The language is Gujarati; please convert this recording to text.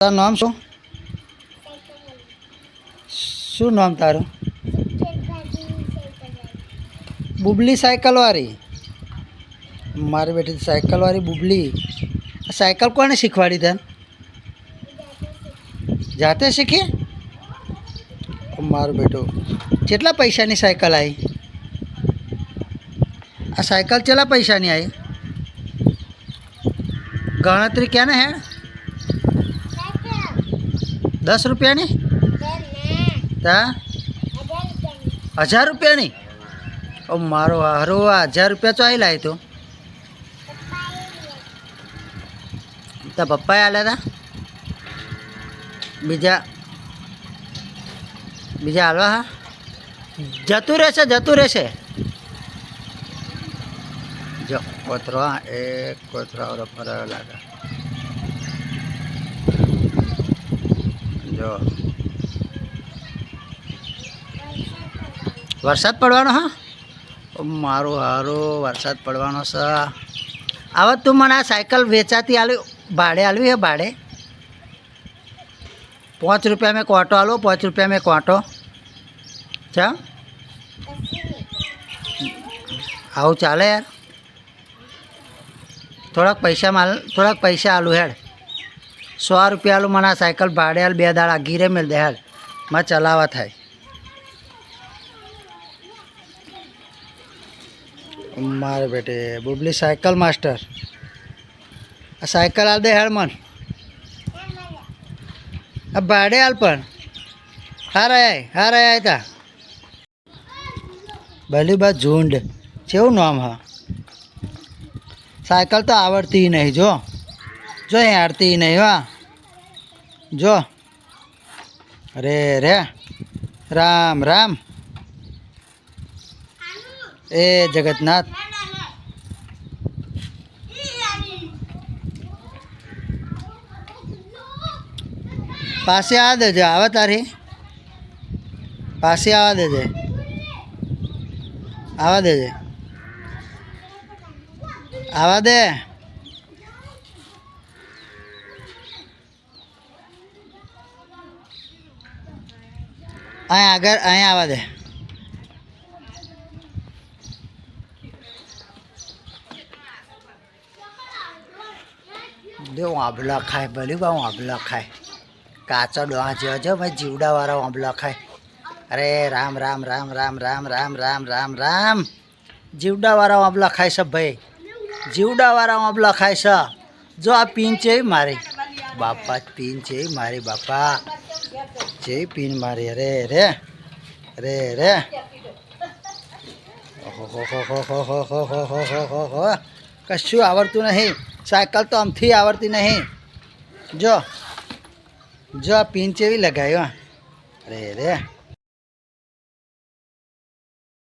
તારું નામ શું? શું નામ તારું? બુબલી સાયકલવાળી. મારી બેટી સાયકલવાળી બુબલી. સાયકલ કોને શીખવાડી તને? જાતે શીખી? મારું બેટું. કેટલા પૈસાની સાયકલ આવી? આ સાયકલ કેટલા પૈસાની આવી? ગણતરી ક્યાં ને હે? દસ રૂપિયાની? તા? હજાર રૂપિયાની? ઓ મારો હારો હજાર રૂપિયા તો આવી તો. તું પપ્પાએ આલ્યા હતા બીજા? બીજા હાલવા હા? જતું રહેશે જતું રહેશે. જો કોતરો એક કોતરા ફરાયો લાગે જો. વરસાદ પડવાનો, હા? મારો હારો, વરસાદ પડવાનો છે. હવે તું મને આ સાયકલ વેચાતી આલ્યું ભાડે આલવી હે ભાડે? પાંચ રૂપિયા મેં કોટો આલો, પાંચ રૂપિયા મેં કોટો. ચા? આવું ચાલે યાર. થોડાક પૈસા માલ, થોડાક પૈસા આલું હેડ. સો રૂપિયા આલું મને આ સાયકલ ભાડે બે દાડા ગીરે મેળ દે હાલ. માં ચલાવવા થાય. મારે બેટે, બુબલી સાયકલ માસ્ટર. આ સાયકલ હાલ દે હાલ મન. આ ભાડે હાલ પણ. હારા રહ્યા હારા રહ્યા તા. ભલી બા ઝુંડ. કેવું નામ હા? સાયકલ તો આવડતી નહીં જો. જો આરતી નહીં વા જો. રે રે રામ રામ. એ જગતનાથ પાસે આવવા દેજે, આવે તારી? પાસે આવવા દેજે. આવવા દેજે. આવા દે. અહીં આગળ અહીં આવા દે. જો આંબલા ખાય, ભલે બા આંબલા ખાય. કાચો ડોહા જેવા જો ભાઈ જીવડાવાળા આંબલા ખાય. અરે રામ રામ રામ રામ રામ રામ રામ રામ રામ. જીવડાવાળા આંબલા ખાય છે, ભાઈ. જીવડાવાળા આંબલા ખાય છે. જો આ પીન છે મારી. બાપા પીન છે મારી બાપા. જે પિન મારી રે રે રે હો કશું આવડતું નહીં સાયકલ તો આમથી આવડતી નહીં જો જો પિન ચેવી લગાવ્યો રે રે